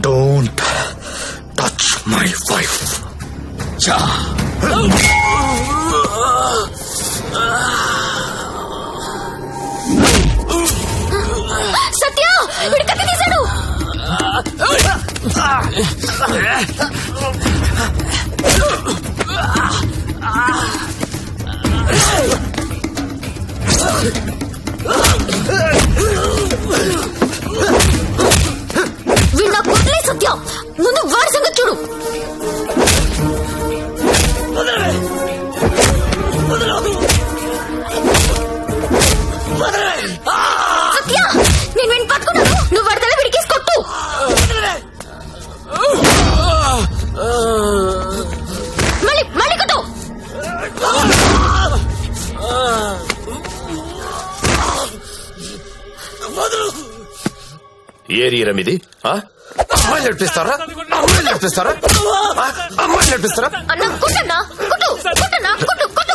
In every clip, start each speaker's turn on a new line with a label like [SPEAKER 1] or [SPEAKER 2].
[SPEAKER 1] Don't touch my wife చా
[SPEAKER 2] సత్య వీడి కత్తి తీశాడు
[SPEAKER 3] ఏరియా ఇది? అమ్మాయిలు నడిపిస్తారా? అమ్మాయిలు నడిపిస్తారా? ఆ? అమ్మాయిలు నడిపిస్తారా?
[SPEAKER 2] అన్న కొట్టన్నా కొట్టు కొట్టన్నా కొట్టు కొట్టు.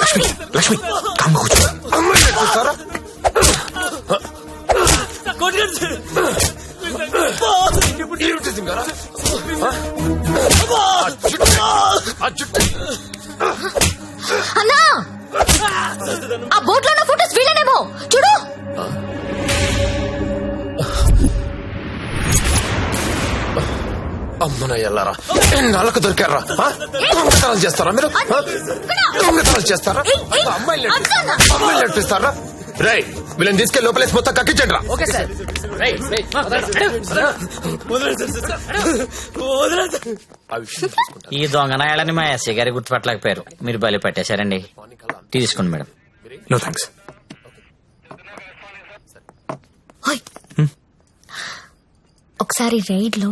[SPEAKER 1] లక్ష్మి కామ్గా కూర్చో.
[SPEAKER 3] అమ్మన ఎల్లారా? దొరికారా? చేస్తారా మీరు? చేస్తారా? అమ్మాయిలు. అమ్మాయిలు నడిపిస్తారా? రై వీళ్ళని తీసుకెళ్ళి లోపలేసి మొత్తం కక్కించండి రా ఆ విషయం తెలుసుకుంటా.
[SPEAKER 4] ఈ దొంగనాయాలని మా ఎస్ఐ గారి గుర్తుపట్టలేకపోయారు మీరు బలి పట్టేశారండి. తీసుకోండి మేడం.
[SPEAKER 1] నో థ్యాంక్స్
[SPEAKER 2] ఓయ్. ఒకసారి రైడ్లో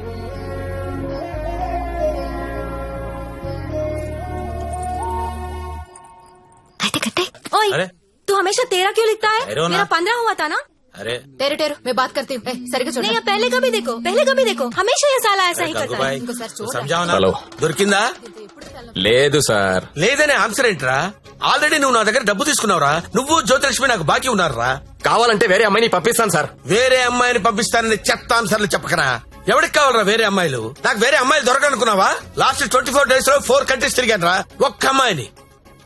[SPEAKER 5] हमेशा तेरा क्यों लिखता है
[SPEAKER 4] अरे वो ना-
[SPEAKER 5] मेरा पंद्रह हुआ था ना
[SPEAKER 4] అరే
[SPEAKER 2] టేరు టేరు मैं बात करती हूँ సరిగ్గా
[SPEAKER 5] नहीं अब पहले कभी देखो पहले कभी देखो हमेशा ये साला ऐसा ही करता है
[SPEAKER 4] హలో
[SPEAKER 6] దొరికిందా
[SPEAKER 4] లేదు సార్
[SPEAKER 6] లేదనే ఆన్సర్ ఏంట్రా ఆల్రెడీ నువ్వు నా దగ్గర డబ్బు తీసుకున్నావురా నువ్వు జ్యోతిలక్ష్మి నాకు బాకీ ఉన్నారా
[SPEAKER 3] కావాలంటే వేరే అమ్మాయిని పంపిస్తాను సార్
[SPEAKER 6] వేరే అమ్మాయిని పంపిస్తానని చెత్త ఆన్సర్లు చెప్పకరా ఎవరికి కావాలరా వేరే అమ్మాయిలు నాకు వేరే అమ్మాయిలు దొరకనుకున్నావా లాస్ట్ ట్వంటీ ఫోర్ డేస్ లో ఫోర్ కంట్రీస్ తిరిగాను ఒక్క అమ్మాయిని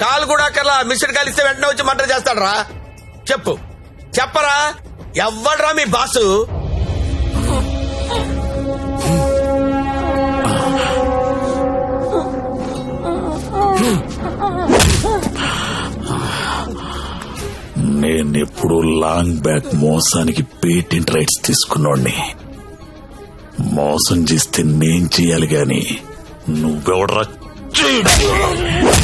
[SPEAKER 6] కాల్ కూడా కల్లా మిస్డ్ కాల్ ఇస్తే వెంటనే వచ్చి మర్డర్ చేస్తాడరా. చెప్పు. చెప్పరా? ఎవ్వడ్రా మీ బాసు?
[SPEAKER 7] నేనెప్పుడు లాంగ్ బ్యాక్ మోసానికి పేటెంట్ రైట్స్ తీసుకున్నోడ్ని. మోసం చేస్తే నేను చేయాలి గాని నువ్వెవడరా చేయడానికి?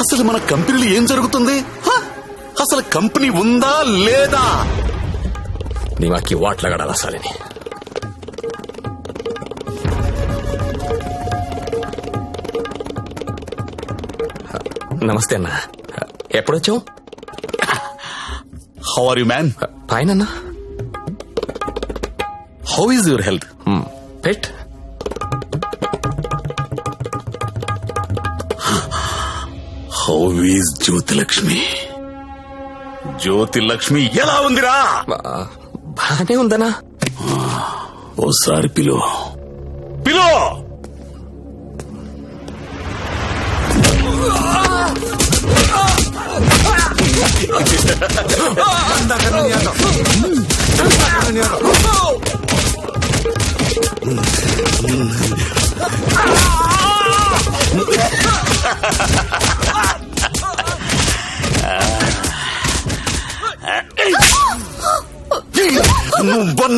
[SPEAKER 7] అసలు మన కంపెనీలో ఏం జరుగుతుంది? అసలు కంపెనీ ఉందా లేదా?
[SPEAKER 3] నీ మాకి వాట్లగడాల సాలిని? నమస్తే అన్న. ఎప్పుడొచ్చావు?
[SPEAKER 7] హౌ ఆర్ యు మ్యాన్
[SPEAKER 3] పైన
[SPEAKER 7] how is your
[SPEAKER 8] health
[SPEAKER 7] how is Jyotilakshmi Jyotilakshmi ఎలా ఉందిరా
[SPEAKER 8] బానే ఉందనా?
[SPEAKER 7] ఓసారి పిలో. పిలో!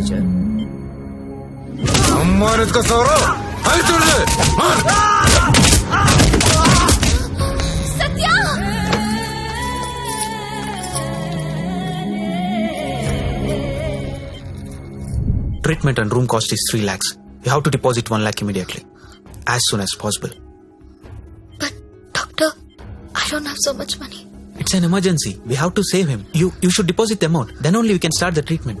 [SPEAKER 9] రిపోర్ట్స్ వచ్చాయి
[SPEAKER 6] అమ్మాని ఎత్తుకొస్తావరా అది చూడలే
[SPEAKER 10] Treatment and room cost is 3 lakhs. You have to deposit 1 lakh immediately. As soon as possible.
[SPEAKER 2] But, doctor, I don't have so much money.
[SPEAKER 10] It's an emergency. We have to save him. You you should deposit the amount. Then only we can start the treatment.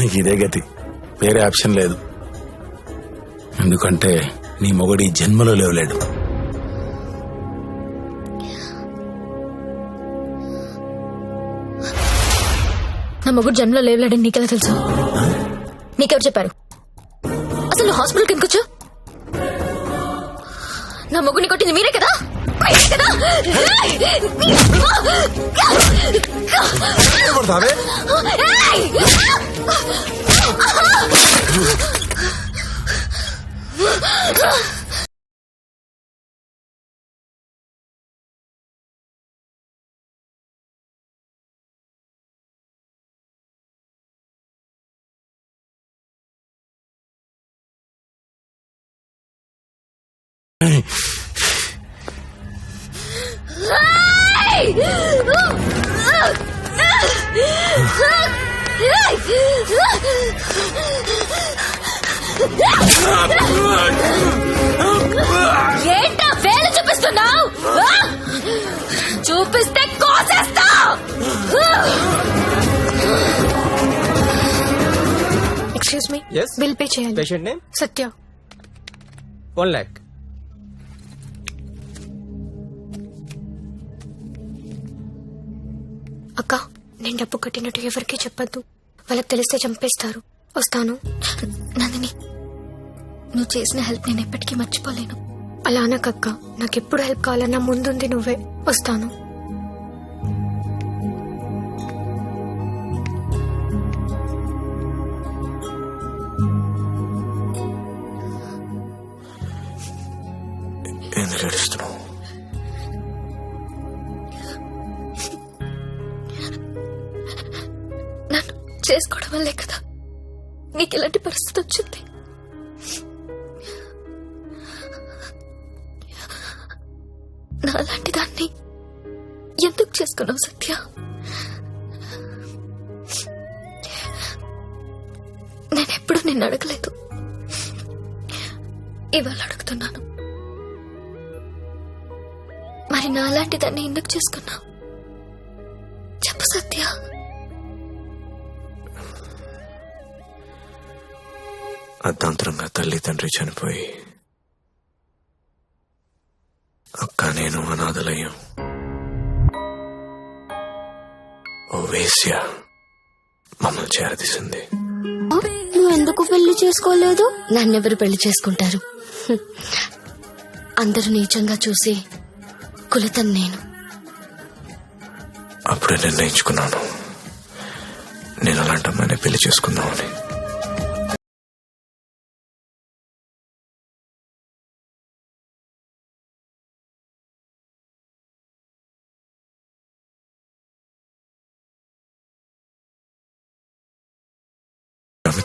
[SPEAKER 11] నీకు ఇదే గతి. వేరే option లేదు. ఎందుకంటే నీ మొగడి జన్మలో లేవలేడు.
[SPEAKER 2] నా మొగుడు జన్మలో లేవలేడని నీకెలా తెలుసు? నీకెవరు చెప్పారు? అసలు హాస్పిటల్కి ఎందుకు వచ్చావు? నా మొగుడిని కొట్టింది మీరే కదా? ¿Qué
[SPEAKER 6] cortave?
[SPEAKER 2] Hey. ఏంటా వేలు చూపిస్తున్నావు? చూపిస్తే కోసేస్తా!
[SPEAKER 12] Excuse me
[SPEAKER 6] Yes?
[SPEAKER 12] Bill pay చేయాలి.
[SPEAKER 6] Patient name
[SPEAKER 12] Satya.
[SPEAKER 6] One lakh
[SPEAKER 12] అక్క నేను డబ్బు కట్టినట్టు ఎవరికీ చెప్పొద్దు. వాళ్ళకి తెలిస్తే చంపేస్తారు. వస్తాను.
[SPEAKER 2] నందిని నువ్వు చేసిన హెల్ప్ నేను ఎప్పటికీ మర్చిపోలేను.
[SPEAKER 12] అలా అనకక్క నాకెప్పుడు హెల్ప్ కావాలన్నా ముందుంది నువ్వే. వస్తాను.
[SPEAKER 11] ఎందుకు ఏడుస్తున్నావు
[SPEAKER 2] వల్లే కదా. నీకు ఇలాంటి పరిస్థితి వచ్చింది. నాలాంటి దాన్ని ఎందుకు చేసుకున్నావు సత్య? నేనెప్పుడు నిన్ను అడగలేదు. ఇవాళ అడుగుతున్నాను. మరి నాలాంటి దాన్ని ఎందుకు చేసుకున్నావు?
[SPEAKER 11] అర్ధాంతరంగా తల్లి తండ్రి చనిపోయి అక్క నేను అనాథలయ్యాం. ఓ వేశ్య మమ్మల్ని చేరదీసింది.
[SPEAKER 2] నువ్వు ఎందుకు పెళ్ళి చేసుకోలేదు? నన్నెవరు పెళ్ళి చేసుకుంటారు. అందరూ నీచంగా చూసి కులతను నేను.
[SPEAKER 11] అప్పుడే నిర్ణయించుకున్నాను. నేను అలాంటి అమ్మాయిని పెళ్ళి చేసుకుందామని.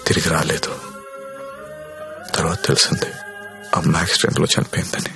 [SPEAKER 11] తిరిగి రాలేదు. తర్వాత తెలిసింది అమ్మ యాక్సిడెంట్లో చనిపోయిందని.